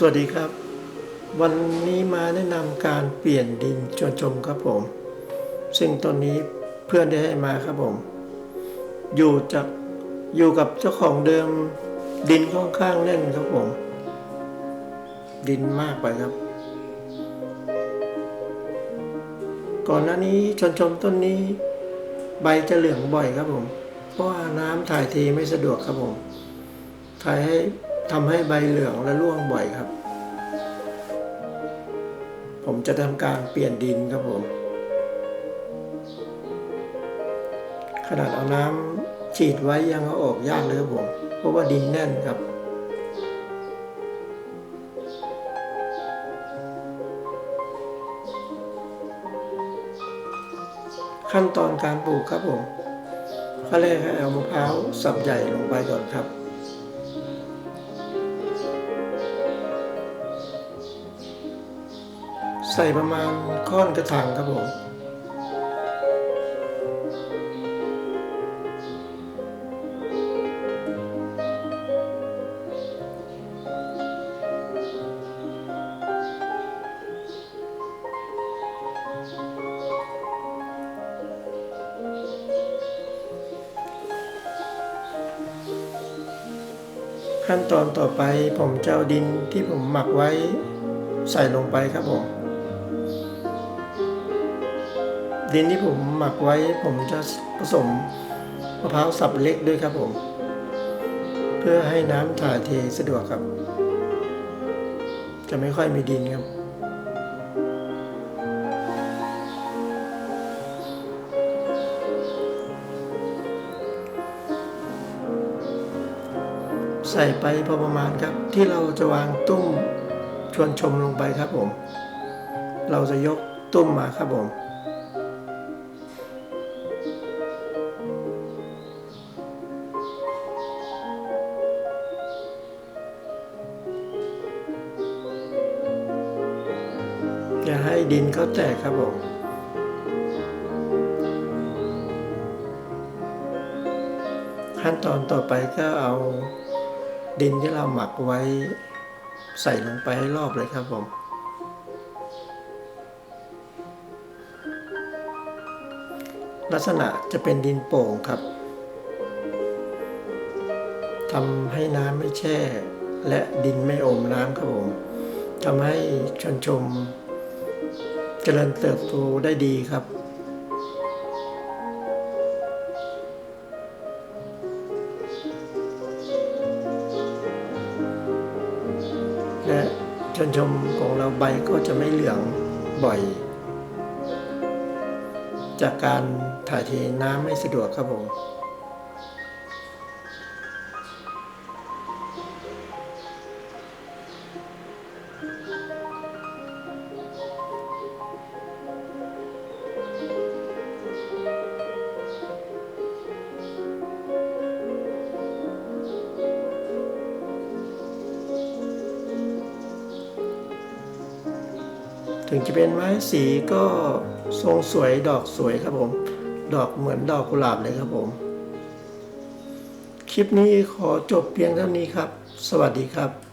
สวัสดีครับ วันนี้มาแนะนำการเปลี่ยนดินชนชมครับผม ซึ่งตอนนี้เพื่อนได้ให้มาครับผม อยู่จากอยู่กับเจ้าของเดิมดินค่อนข้างแน่นครับผม ดินมากไปครับ ก่อนหน้านี้ชนชมต้นนี้ ใบจะเหลืองบ่อยครับผม เพราะว่าน้ำถ่ายเทีไม่สะดวกครับผมถ่ายให้ ทำให้ใบเหลืองและร่วงบ่อยครับ ผมจะทำการเปลี่ยนดินครับผม ขนาดเอาน้ำฉีดไว้ยังเอาออกยากเลยครับผม เพราะว่าดินแน่นครับขั้นตอนการปลูกครับผมขั้นแรกให้เอามะพร้าวสับใหญ่ลงไปก่อนครับ ใส่ประมาณค่อนกระถางครับผมขั้นตอนต่อไปผมจะเอาดินที่ผมหมักไว้ใส่ลงไปครับผม ดินที่ผมหมักไว้ผมจะผสมมะพร้าวสับเล็กด้วยครับผม เพื่อให้น้ำถ่ายเทสะดวกครับ จะไม่ค่อยมีดินครับใส่ไปพอประมาณครับ ที่เราจะวางตุ้มชวนชมลงไปครับผม เราจะยกตุ้มมาครับผม อย่าให้ดินเขาแตกครับผมขั้นตอนต่อไปก็เอาดินที่เราหมักไว้ใส่ลงไปให้รอบเลยครับผม ลักษณะจะเป็นดินโป่งครับทำให้น้ำไม่แช่ และดินไม่อมน้ำครับผมทำให้ชนชม เจริญเติบโตได้ดีครับ และชนชมของเราใบก็จะไม่เหลืองบ่อย จากการถ่ายเทน้ำไม่สะดวกครับผม ถึงจะเป็นไม้สีก็ทรงสวยดอกสวยครับผม ดอกเหมือนดอกกุหลาบเลยครับผม คลิปนี้ขอจบเพียงเท่านี้ครับ สวัสดีครับ